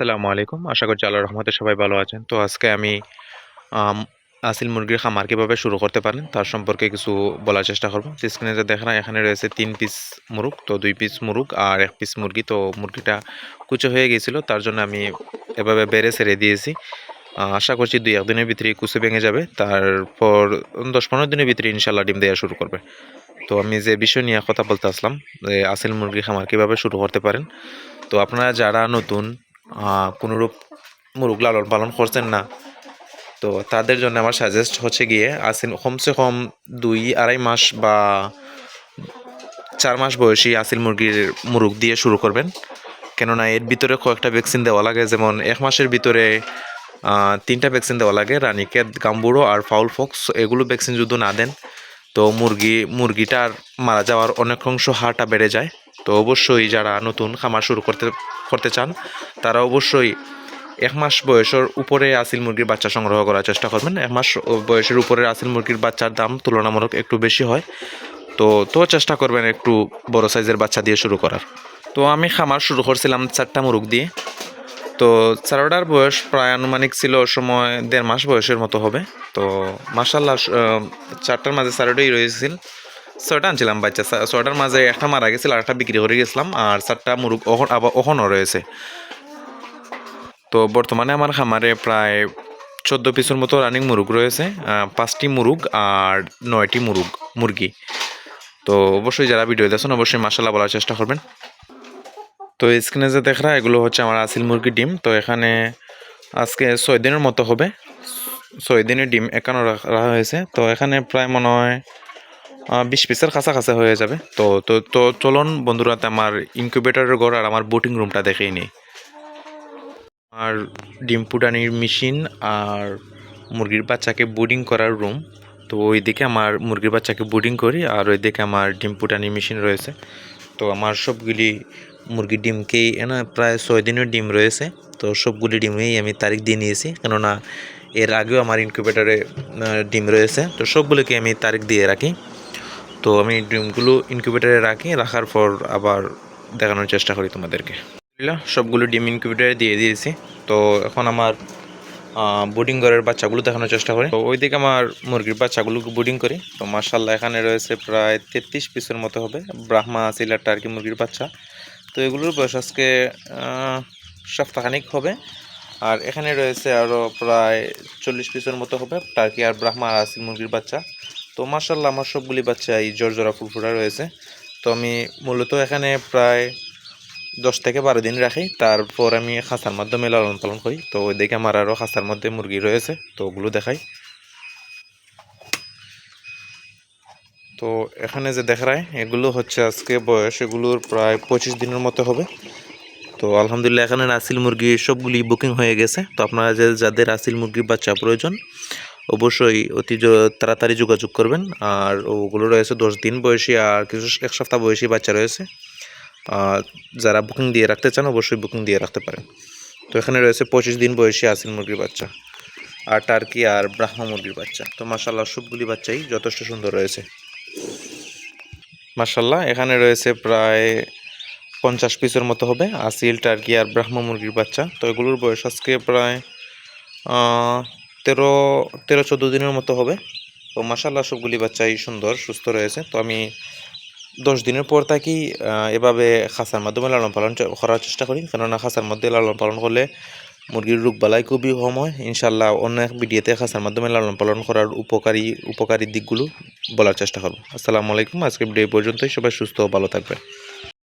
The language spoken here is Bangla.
আসসালামু আলাইকুম। আশা করছি আল্লাহর রহমতে সবাই ভালো আছেন। তো আজকে আমি আসিল মুরগির খামার কীভাবে শুরু করতে পারেন তার সম্পর্কে কিছু বলার চেষ্টা করব। স্ক্রিনে যে দেখেন, এখানে রয়েছে তিন পিস মুরগ, তো দুই পিস মুরগ আর এক পিস মুরগি। তো মুরগিটা কুচো হয়ে গিয়েছিল তার জন্য আমি এভাবে বেড়ে ছেড়ে দিয়েছি। আশা করছি দুই একদিনের ভিতরে কুচে ভেঙে যাবে। তারপর দশ পনেরো দিনের ভিতরে ইনশাল্লাহ ডিম দেওয়া শুরু করবে। তো আমি যে বিষয় নিয়ে কথা বলতে আসলাম, যে আসিল মুরগি খামার কীভাবে শুরু করতে পারেন। তো আপনারা যারা নতুন কোনোরূপ মুরগ লালন পালন করছেন না। তো তাদের জন্য আমার সাজেস্ট হচ্ছে গিয়ে আসিল কমসে কম দুই আড়াই মাস বা চার মাস বয়সী আসিল মুরগির মুরগ দিয়ে শুরু করবেন। কেননা এর ভিতরে কয়েকটা ভ্যাকসিন দেওয়া লাগে, যেমন এক মাসের ভিতরে তিনটা ভ্যাকসিন দেওয়া লাগে রানিকেট গাম্বুড়ো আর ফাউল ফক্স, এগুলো ভ্যাকসিন যদি না দেন, তো মুরগি, মুরগিটার মারা যাওয়ার অনেক অংশ হারটা বেড়ে যায়। তো অবশ্যই যারা নতুন খামার শুরু করতে করতে চান, তারা অবশ্যই এক মাস বয়সের উপরে আসিল মুরগির বাচ্চা সংগ্রহ করার চেষ্টা করবেন। এক মাস বয়সের উপরে আসিল মুরগির বাচ্চার দাম তুলনামূলক একটু বেশি হয়। তো তো চেষ্টা করবেন একটু বড় সাইজের বাচ্চা দিয়ে শুরু করার। তো আমি খামার শুরু করছিলাম চারটা মুরগ দিয়ে। তো চারোটার বয়স প্রায় আনুমানিক ছিল সময় দেড় মাস বয়সের মতো হবে। তো মাসাল্লাহ চারটার মাঝে চারোটাই রয়েছিল। ছয়টা আনছিলাম বাচ্চা। ছয়- ছয়টার মাঝে একটা মারা গেছিল আর একটা বিক্রি করে গেছিলাম, আর চারটা মুরগ অখন আবার অখনও রয়েছে। তো বর্তমানে আমার খামারে প্রায় চোদ্দ পিসের মতো রানিং মুরগ রয়েছে পাঁচটি মুরগ আর নয়টি মুরগ মুরগি। তো অবশ্যই যারা ভিডিও দেখছেন, অবশ্যই মাসাল্লাহ বলার চেষ্টা করবেন। তো স্ক্রিনে যে দেখরা এগুলো হচ্ছে আমার আসিল মুরগির ডিম। তো এখানে আজকে ছয় দিনের মতো হবে। ছয় দিনের ডিম একান্ন রাখা হয়েছে। তো এখানে প্রায় মনে হয় বিশ পিসের কাছাকাছি হয়ে যাবে। তো তো তো চলুন বন্ধুরা আমার ইনকিউবেটরের ঘর আর আমার বোটিং রুমটা দেখেই নিই। আর ডিম ফুটানির মেশিন আর মুরগির বাচ্চাকে বুডিং করার রুম তো ওইদিকে আমার মুরগির বাচ্চাকে বুডিং করি আর ওইদিকে আমার ডিম ফুটানির মেশিন রয়েছে। তো আমার সবগুলি মুরগির ডিমকেই না, প্রায় ছয় দিনের ডিম রয়েছে। তো সবগুলি ডিমেই আমি তারিখ দিয়ে নিয়েছি, কেননা এর আগেও আমার ইনকিউবেটরে ডিম রয়েছে। তো সবগুলোকে আমি তারিখ দিয়ে রাখি। তো আমি ডিমগুলো ইনকিউবেটরে রাখি রাখার পর আবার দেখানোর চেষ্টা করি তোমাদেরকে। সবগুলো ডিম ইনকিউবেটরে দিয়ে দিয়েছি। তো এখন আমার বোর্ডিং ঘরের বাচ্চাগুলো দেখানোর চেষ্টা করি। তো ওইদিকে আমার মুরগির বাচ্চাগুলোকে বোর্ডিং করি। তো মার্শাল্লাহ এখানে রয়েছে প্রায় তেত্রিশ পিসের মতো হবে। ব্রাহ্মা সিলার টার্কি মুরগির বাচ্চা। তো এগুলোর বয়স আজকে আহ, সপ্তাহখানিক হবে। আর এখানে রয়েছে আরও প্রায় চল্লিশ পিসের মতো হবে। টার্কি আর ব্রাহ্মা আর আসিল মুরগির বাচ্চা। তো মার্শাল্লাহ আমার সবগুলি বাচ্চা এই জর্জরা ফুলফুরা রয়েছে। তো আমি মূলত এখানে প্রায় দশ থেকে বারো দিন রাখি। তারপর আমি খাঁচার মাধ্যমে লালন পালন করি। তো ওই দিকে আমার আরও খাঁচার মধ্যে মুরগি রয়েছে। তো ওগুলো দেখাই। তো এখানে যে দেখায় এগুলো হচ্ছে আজকে বয়স। এগুলোর প্রায় পঁচিশ দিনের মতো হবে। তো আলহামদুলিল্লাহ এখানে আসিল মুরগি সবগুলি বুকিং হয়ে গেছে। তো আপনারা যে যাদের আসিল মুরগির বাচ্চা প্রয়োজন অবশ্যই অতি তাড়াতাড়ি যোগাযোগ করবেন। আর ওগুলো রয়েছে দশ দিন বয়সী আর কিছু এক সপ্তাহ বয়সী বাচ্চা রয়েছে। যারা বুকিং দিয়ে রাখতে চান, অবশ্যই বুকিং দিয়ে রাখতে পারেন। তো এখানে রয়েছে পঁচিশ দিন বয়সী আসিল মুরগির বাচ্চা। আর টার্কি আর ব্রাহ্মা মুরগির বাচ্চা। তো মাসাল্লাহ সবগুলি বাচ্চাই যথেষ্ট সুন্দর রয়েছে। মাসাল্লাহ এখানে রয়েছে প্রায় পঞ্চাশ পিসের মতো হবে আসিল, টার্কি আর ব্রাহ্মা মুরগির বাচ্চা। তো এগুলোর বয়স আজকে প্রায় তেরো তেরো, চোদ্দ দিনের মতো হবে। তো মাসাল্লাহ সবগুলি বাচ্চাই সুন্দর, সুস্থ রয়েছে। তো আমি দশ দিনের পর থাকি এভাবে খাঁচার মাধ্যমে লালন পালন করার চেষ্টা করি। কেননা খাঁচার মধ্যে লালন পালন করলে মুরগির রোগ বালাই খুবই কম হয়। ইনশাল্লাহ অন্য এক ভিডিওতে খাঁচার মাধ্যমে লালন পালন করার উপকারী উপকারী দিকগুলো বলার চেষ্টা করব। আসসালামু আলাইকুম। আজকে ভিডিও পর্যন্তই। সবাই সুস্থ ও ভালো থাকবেন।